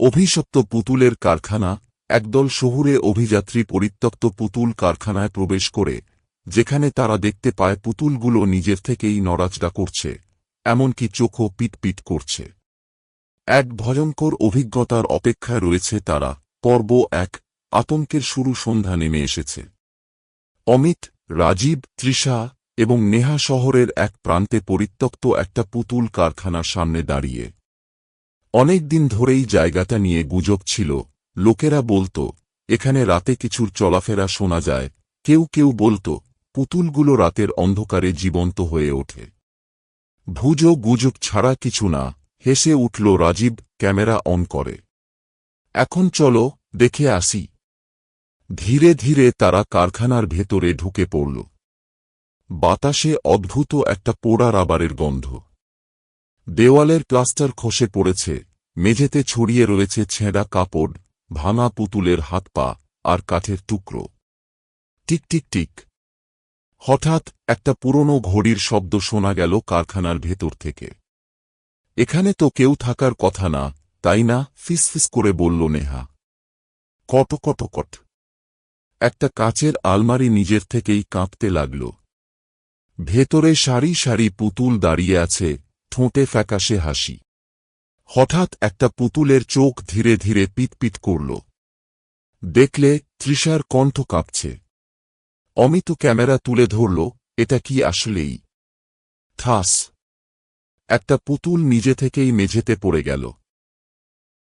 অভিশপ্ত পুতুলের কারখানা, একদল শহুরে অভিযাত্রী পরিত্যক্ত পুতুল কারখানায় প্রবেশ করে, যেখানে তারা দেখতে পায় পুতুলগুলো নিজের থেকেই নড়াচড়া করছে, এমনকি চোখও পিটপিট করছে। এক ভয়ঙ্কর অভিজ্ঞতার অপেক্ষায় রয়েছে তারা। পর্ব এক, আতঙ্কের শুরু সন্ধ্যা নেমে এসেছে। অমিত, রাজীব, তৃষা এবং নেহা শহরের এক প্রান্তে পরিত্যক্ত একটা পুতুল কারখানার সামনে দাঁড়িয়ে অনেক দিন ধরেই জায়গাটা নিয়ে গুজব ছিল। লোকেরা বলতো, এখানে রাতে কিছুর চলাফেরা শোনা যায়। কেউ কেউ বলতো, পুতুলগুলো রাতের অন্ধকারে জীবন্ত হয়ে ওঠে। ভুজ গুজব ছাড়া কিছু না, হেসে উঠল রাজীব, ক্যামেরা অন করে। এখন চলো, দেখে আসি। ধীরে ধীরে তারা কারখানার ভেতরে ঢুকে পড়ল। বাতাসে অদ্ভুত একটা পোড়া রাবারের গন্ধ। দেওয়ালের প্লাস্টার খসে পড়েছে। মেঝেতে ছড়িয়ে রয়েছে ছেঁড়া কাপড়, ভাঙা পুতুলের হাত পা আর কাঠের টুকরো। টিক টিক টিক। হঠাৎ একটা পুরনো ঘড়ির শব্দ শোনা গেল কারখানার ভেতর থেকে। এখানে তো কেউ থাকার কথা না, তাই না? ফিসফিস করে বলল নেহা। কট কট কট। একটা কাচের আলমারি নিজের থেকেই কাঁপতে লাগল। ভেতরে সারি সারি পুতুল দাঁড়িয়ে আছে, ঠোঁটে ফ্যাকাশে হাসি। হঠাৎ একটা পুতুলের চোখ ধীরে ধীরে পিটপিট করল। দেখলে তৃষার কণ্ঠ কাঁপছে। অমিত ক্যামেরা তুলে ধরল, এটা কি আসলেই? ঠাস! একটা পুতুল নিজে থেকেই মেঝেতে পড়ে গেল।